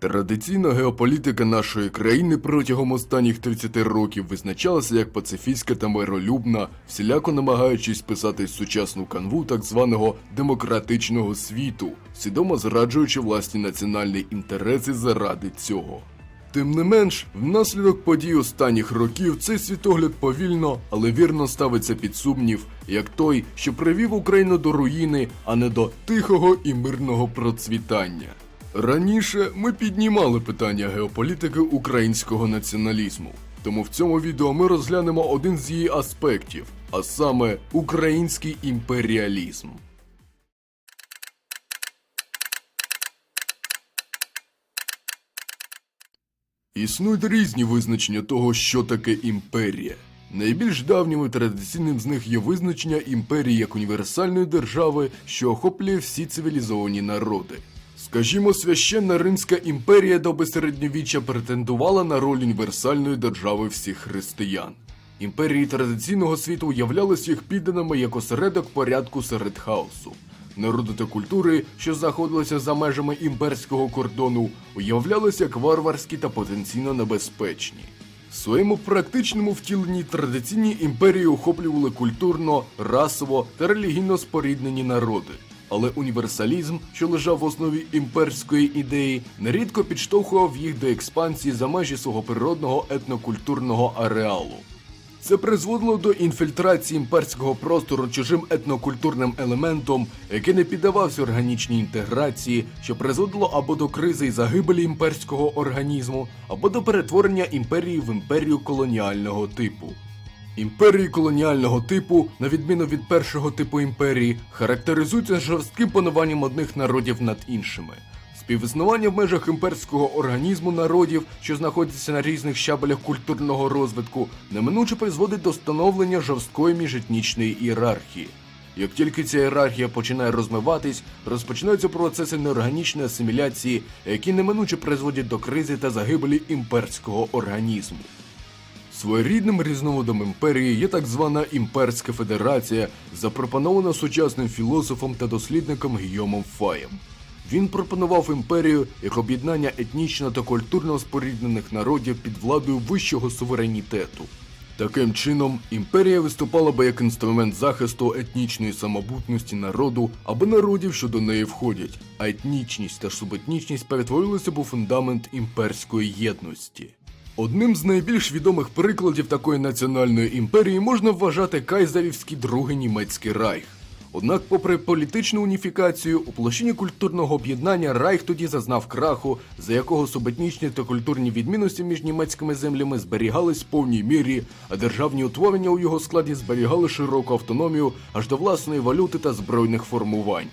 Традиційна геополітика нашої країни протягом останніх 30 років визначалася як пацифістська та миролюбна, всіляко намагаючись писати сучасну канву так званого демократичного світу, свідомо зраджуючи власні національні інтереси заради цього. Тим не менш, внаслідок подій останніх років цей світогляд повільно, але вірно ставиться під сумнів, як той, що привів Україну до руїни, а не до тихого і мирного процвітання. Раніше ми піднімали питання геополітики українського націоналізму. Тому в цьому відео ми розглянемо один з її аспектів, а саме український імперіалізм. Існують різні визначення того, що таке імперія. Найбільш давнім і традиційним з них є визначення імперії як універсальної держави, що охоплює всі цивілізовані народи. Скажімо, священна Римська імперія доби середньовіччя претендувала на роль універсальної держави всіх християн. Імперії традиційного світу уявлялися їх підданими як осередок порядку серед хаосу. Народи та культури, що знаходилися за межами імперського кордону, уявлялися як варварські та потенційно небезпечні. В своєму практичному втіленні традиційні імперії охоплювали культурно, расово та релігійно споріднені народи. Але універсалізм, що лежав в основі імперської ідеї, нерідко підштовхував їх до експансії за межі свого природного етнокультурного ареалу. Це призводило до інфільтрації імперського простору чужим етнокультурним елементом, який не піддавався органічній інтеграції, що призводило або до кризи і загибелі імперського організму, або до перетворення імперії в імперію колоніального типу. Імперії колоніального типу, на відміну від першого типу імперії, характеризуються жорстким пануванням одних народів над іншими. Співіснування в межах імперського організму народів, що знаходяться на різних щабелях культурного розвитку, неминуче призводить до становлення жорсткої міжетнічної ієрархії. Як тільки ця ієрархія починає розмиватись, розпочинаються процеси неорганічної асиміляції, які неминуче призводять до кризи та загибелі імперського організму. Своєрідним різновидом імперії є так звана імперська федерація, запропонована сучасним філософом та дослідником Гійомом Фаєм. Він пропонував імперію як об'єднання етнічно та культурно споріднених народів під владою вищого суверенітету. Таким чином, імперія виступала би як інструмент захисту етнічної самобутності народу або народів, що до неї входять, а етнічність та субетнічність перетворилися б у фундамент імперської єдності. Одним з найбільш відомих прикладів такої національної імперії можна вважати Кайзерівський другий німецький райх. Однак, попри політичну уніфікацію, у площині культурного об'єднання Райх тоді зазнав краху, за якого субетнічні та культурні відмінності між німецькими землями зберігались в повній мірі, а державні утворення у його складі зберігали широку автономію аж до власної валюти та збройних формувань.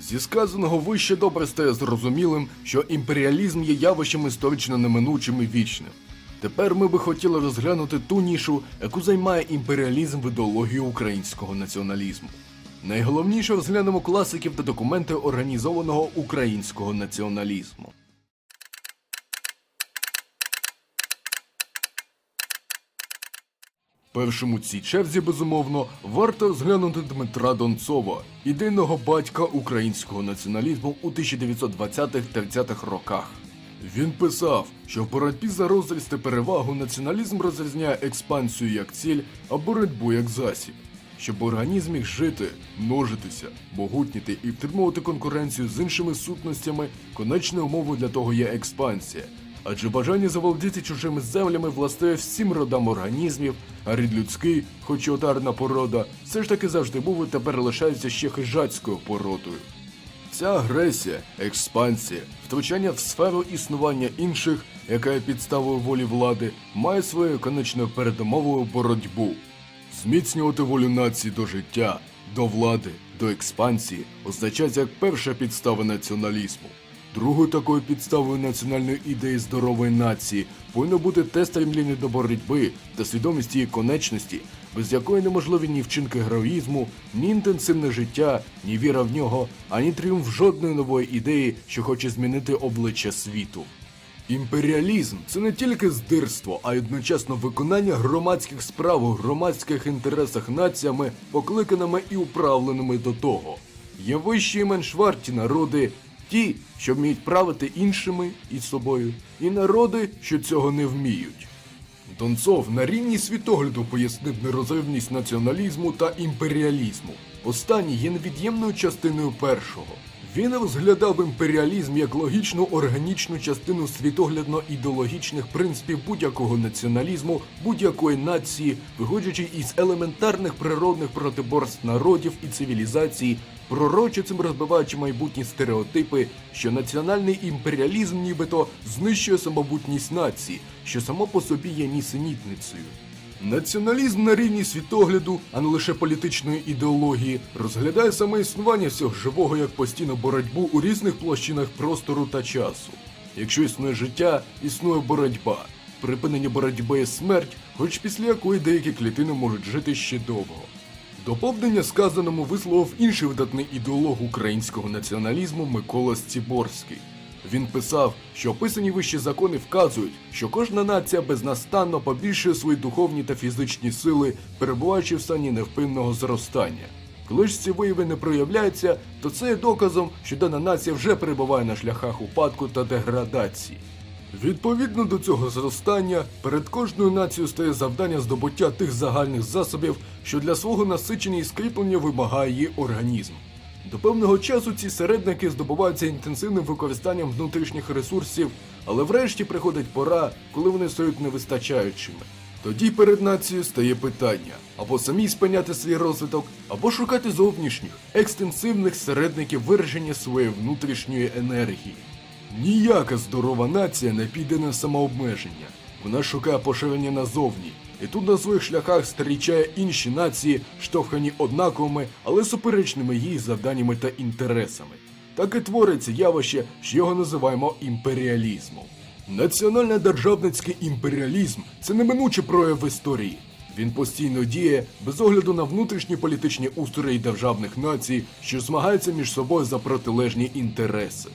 Зі сказаного вище добре стає зрозумілим, що імперіалізм є явищем історично неминучим і вічним. Тепер ми би хотіли розглянути ту нішу, яку займає імперіалізм в ідеології українського націоналізму. Найголовніше розглянемо класиків та документи організованого українського націоналізму. Першому цій черзі, безумовно, варто розглянути Дмитра Донцова, ідейного батька українського націоналізму у 1920-30-х роках. Він писав, що в боротьбі за розріст і перевагу націоналізм розрізняє експансію як ціль, а боротьбу як засіб. Щоб організм міг жити, множитися, могутніти і втримувати конкуренцію з іншими сутностями, конечною умовою для того є експансія. Адже бажання заволодіти чужими землями властує всім родам організмів, а рід людський, хоч і отарна порода, все ж таки завжди був і тепер лишається ще хижацькою породою. Ця агресія, експансія, втручання в сферу існування інших, яка є підставою волі влади, має своєю конечною передумовою боротьбу. Зміцнювати волю нації до життя, до влади, до експансії означається як перша підстава націоналізму. Другою такою підставою національної ідеї здорової нації повинно бути те стремління до боротьби та свідомість її конечності, без якої неможливі ні вчинки героїзму, ні інтенсивне життя, ні віра в нього, ані тріумф жодної нової ідеї, що хоче змінити обличчя світу. Імперіалізм це не тільки здирство, а й одночасно виконання громадських справ у громадських інтересах націями, покликаними і управленими до того. Є вищі і менш варті народи, ті, що вміють правити іншими і собою, і народи, що цього не вміють. Донцов на рівні світогляду пояснив нерозривність націоналізму та імперіалізму. Останній є невід'ємною частиною першого. Він розглядав імперіалізм як логічну органічну частину світоглядно-ідеологічних принципів будь-якого націоналізму, будь-якої нації, виходячи із елементарних природних протиборств народів і цивілізацій, пророче цим розбиваючи майбутні стереотипи, що національний імперіалізм нібито знищує самобутність нації, що само по собі є нісенітницею. Націоналізм на рівні світогляду, а не лише політичної ідеології, розглядає саме існування всього живого як постійну боротьбу у різних площинах простору та часу. Якщо існує життя, існує боротьба. Припинення боротьби є смерть, хоч після якої деякі клітини можуть жити ще довго. Доповнення сказаному висловив інший видатний ідеолог українського націоналізму Микола Сціборський. Він писав, що описані вищі закони вказують, що кожна нація безнастанно побільшує свої духовні та фізичні сили, перебуваючи в стані невпинного зростання. Коли ж ці вияви не проявляються, то це є доказом, що дана нація вже перебуває на шляхах упадку та деградації. Відповідно до цього зростання, перед кожною нацією стає завдання здобуття тих загальних засобів, що для свого насичення і скріплення вимагає її організм. До певного часу ці середники здобуваються інтенсивним використанням внутрішніх ресурсів, але врешті приходить пора, коли вони стають невистачаючими. Тоді перед нацією стає питання або самі спиняти свій розвиток, або шукати зовнішніх, екстенсивних середників вираження своєї внутрішньої енергії. Ніяка здорова нація не піде на самообмеження. Вона шукає поширення назовні, і тут на своїх шляхах зустрічає інші нації, штовхані однаковими, але суперечними їй завданнями та інтересами. Так і твориться явище, що його називаємо імперіалізмом. Національно-державницький імперіалізм це неминучий прояв в історії. Він постійно діє без огляду на внутрішні політичні устрої державних націй, що змагаються між собою за протилежні інтереси.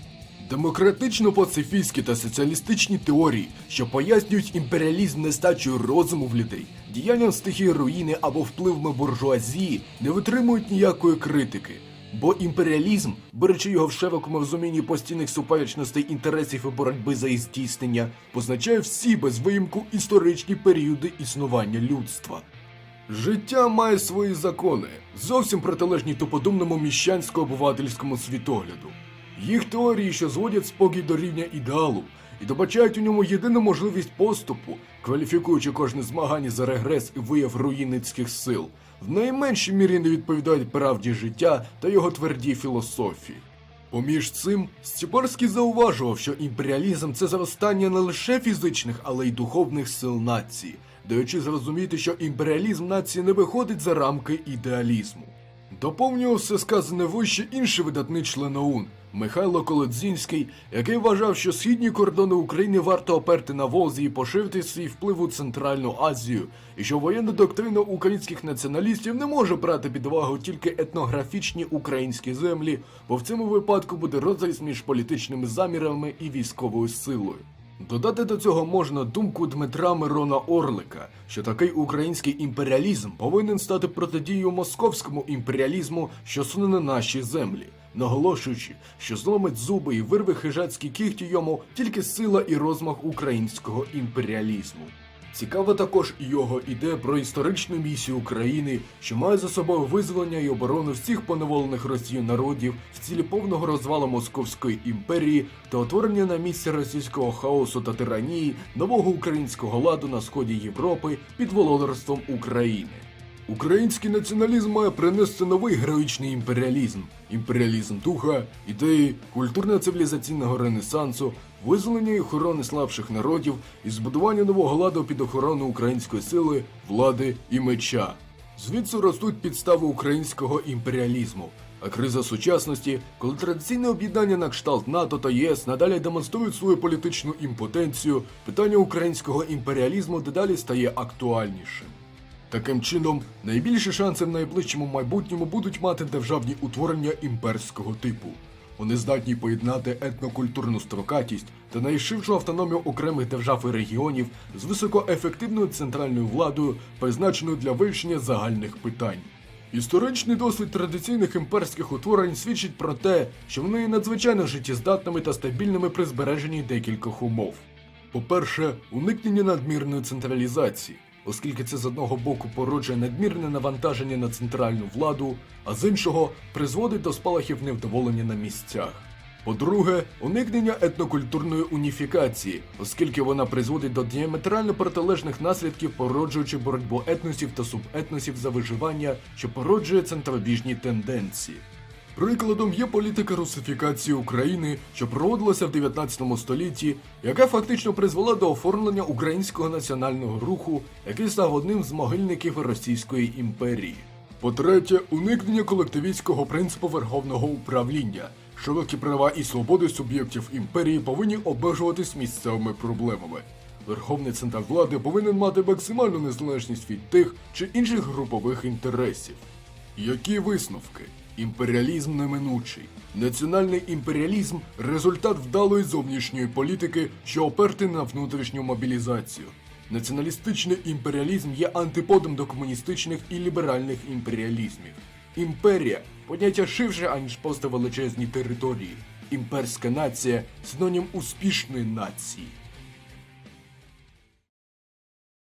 Демократично-пацифістські та соціалістичні теорії, що пояснюють імперіалізм нестачею розуму в людей, діянням стихії руїни або впливами буржуазії, не витримують ніякої критики. Бо імперіалізм, беручи його в широкому розумінні постійних суперечностей інтересів і боротьби за їх здійснення, позначає всі без виїмку історичні періоди існування людства. Життя має свої закони, зовсім протилежні туподумному міщансько-обивательському світогляду. Їх теорії, що зводять спокій до рівня ідеалу і добачають у ньому єдину можливість поступу, кваліфікуючи кожне змагання за регрес і вияв руїницьких сил, в найменшій мірі не відповідають правді життя та його твердій філософії. Поміж цим Степарський зауважував, що імперіалізм це зростання не лише фізичних, але й духовних сил нації, даючи зрозуміти, що імперіалізм нації не виходить за рамки ідеалізму. Доповнював все сказане вище інший видатний член ОУН Михайло Колодзінський, який вважав, що східні кордони України варто оперти на Волзі і поширити свій вплив у Центральну Азію, і що воєнна доктрина українських націоналістів не може брати під увагу тільки етнографічні українські землі, бо в цьому випадку буде розріз між політичними замірами і військовою силою. Додати до цього можна думку Дмитра Мирона Орлика, що такий український імперіалізм повинен стати протидією московському імперіалізму, що суне на наші землі, наголошуючи, що зломить зуби і вирве хижацькі кігті йому тільки сила і розмах українського імперіалізму. Цікава також його ідея про історичну місію України, що має за собою визволення і оборону всіх поневолених Росією народів в цілі повного розвалу Московської імперії та утворення на місці російського хаосу та тиранії нового українського ладу на сході Європи під володарством України. Український націоналізм має принести новий героїчний імперіалізм, імперіалізм духа, ідеї культурно-цивілізаційного ренесансу, визволення і охорони слабших народів і збудування нового ладу під охорону української сили, влади і меча. Звідси ростуть підстави українського імперіалізму. А криза сучасності, коли традиційне об'єднання на кшталт НАТО та ЄС надалі демонструють свою політичну імпотенцію, питання українського імперіалізму дедалі стає актуальнішим. Таким чином, найбільші шанси в найближчому майбутньому будуть мати державні утворення імперського типу. Вони здатні поєднати етнокультурну строкатість та найширшу автономію окремих держав і регіонів з високоефективною центральною владою, призначеною для вирішення загальних питань. Історичний досвід традиційних імперських утворень свідчить про те, що вони є надзвичайно життєздатними та стабільними при збереженні декількох умов. По-перше, уникнення надмірної централізації, оскільки це з одного боку породжує надмірне навантаження на центральну владу, а з іншого призводить до спалахів невдоволення на місцях. По-друге, уникнення етнокультурної уніфікації, оскільки вона призводить до діаметрально протилежних наслідків, породжуючи боротьбу етносів та субетносів за виживання, що породжує центробіжні тенденції. Прикладом є політика русифікації України, що проводилася в 19 столітті, яка фактично призвела до оформлення українського національного руху, який став одним з могильників Російської імперії. По-третє, уникнення колективістського принципу верховного управління. Широкі права і свободи суб'єктів імперії повинні обмежуватись місцевими проблемами. Верховний центр влади повинен мати максимальну незалежність від тих чи інших групових інтересів. Які висновки? Імперіалізм неминучий. Національний імперіалізм результат вдалої зовнішньої політики, що опертий на внутрішню мобілізацію. Націоналістичний імперіалізм є антиподом до комуністичних і ліберальних імперіалізмів. Імперія поняття ширше, аніж просто величезні території. Імперська нація синонім успішної нації.